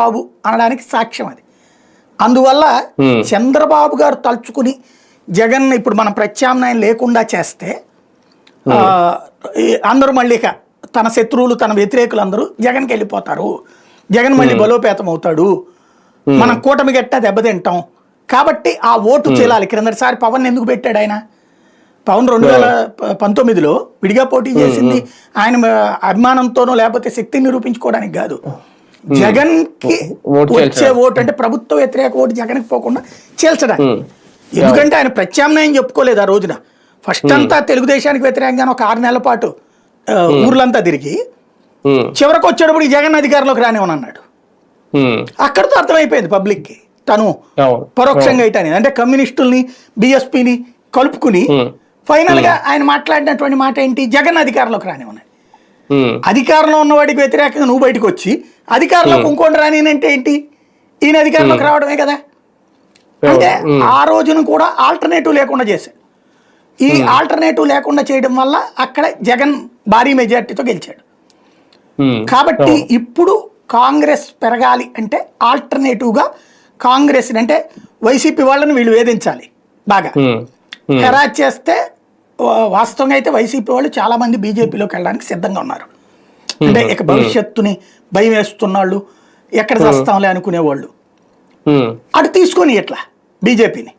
బాబు అనడానికి సాక్ష్యం అది. అందువల్ల. చంద్రబాబు గారు తలుచుకుని జగన్ ఇప్పుడు మనం ప్రత్యామ్నాయం లేకుండా చేస్తే అందరూ మళ్ళీ తన శత్రువులు తన వ్యతిరేకులు అందరూ జగన్కి వెళ్ళిపోతారు. జగన్ మళ్ళీ బలోపేతం అవుతాడు. మనం కూటమి గట్టా దెబ్బతింటాం కాబట్టి ఆ ఓటు చేయాలి క్రిందటిసారి పవన్ ఎందుకు పెట్టాడు ఆయన? పవన్ రెండు వేల పంతొమ్మిదిలో విడిగా పోటీ చేసింది ఆయన అభిమానంతోనో లేకపోతే శక్తిని నిరూపించుకోవడానికి కాదు. జగన్కి వచ్చే ఓటు అంటే ప్రభుత్వ వ్యతిరేక ఓటు జగన్కి పోకుండా చీల్చడానికి. ఎందుకంటే ఆయన ప్రత్యామ్నాయం చెప్పుకోలేదు ఆ రోజున. ఫస్ట్ అంతా తెలుగుదేశానికి వ్యతిరేకంగా ఒక ఆరు నెలల పాటు ఊర్లంతా తిరిగి చివరికి వచ్చేటప్పుడు జగన్ అధికారంలోకి రానివని అన్నాడు. అక్కడితో అర్థమైపోయింది పబ్లిక్కి తను పరోక్షంగా ఇటని అంటే కమ్యూనిస్టుల్ని బిఎస్పిని కలుపుకుని ఉమ్, ఫైనల్గా ఆయన మాట్లాడినటువంటి మాట ఏంటి? జగన్ అధికారంలోకి రానివ్వని. అధికారంలో ఉన్న వాడికి వ్యతిరేకంగా నువ్వు బయటకు వచ్చి అధికారంలోకి ఇంకోటి రాని అంటే ఏంటి? ఈయన అధికారంలోకి రావడమే కదా. అంటే ఆ రోజును కూడా ఆల్టర్నేటివ్ లేకుండా చేశాడు. ఈ ఆల్టర్నేటివ్ లేకుండా చేయడం వల్ల అక్కడ జగన్ భారీ మెజార్టీతో గెలిచాడు. కాబట్టి ఇప్పుడు కాంగ్రెస్ పెరగాలి అంటే ఆల్టర్నేటివ్గా కాంగ్రెస్ అంటే వైసీపీ వాళ్ళని వీళ్ళు వేధించాలి బాగా. హెరాజ్ చేస్తే వాస్తవంగా అయితే వైసీపీ వాళ్ళు చాలా మంది బీజేపీలోకి వెళ్ళడానికి సిద్ధంగా ఉన్నారు. అంటే ఇక భవిష్యత్తుని భయం వేస్తున్నాళ్ళు ఎక్కడ చేస్తాంలే అనుకునేవాళ్ళు. అటు తీసుకొని ఇట్లా బీజేపీని.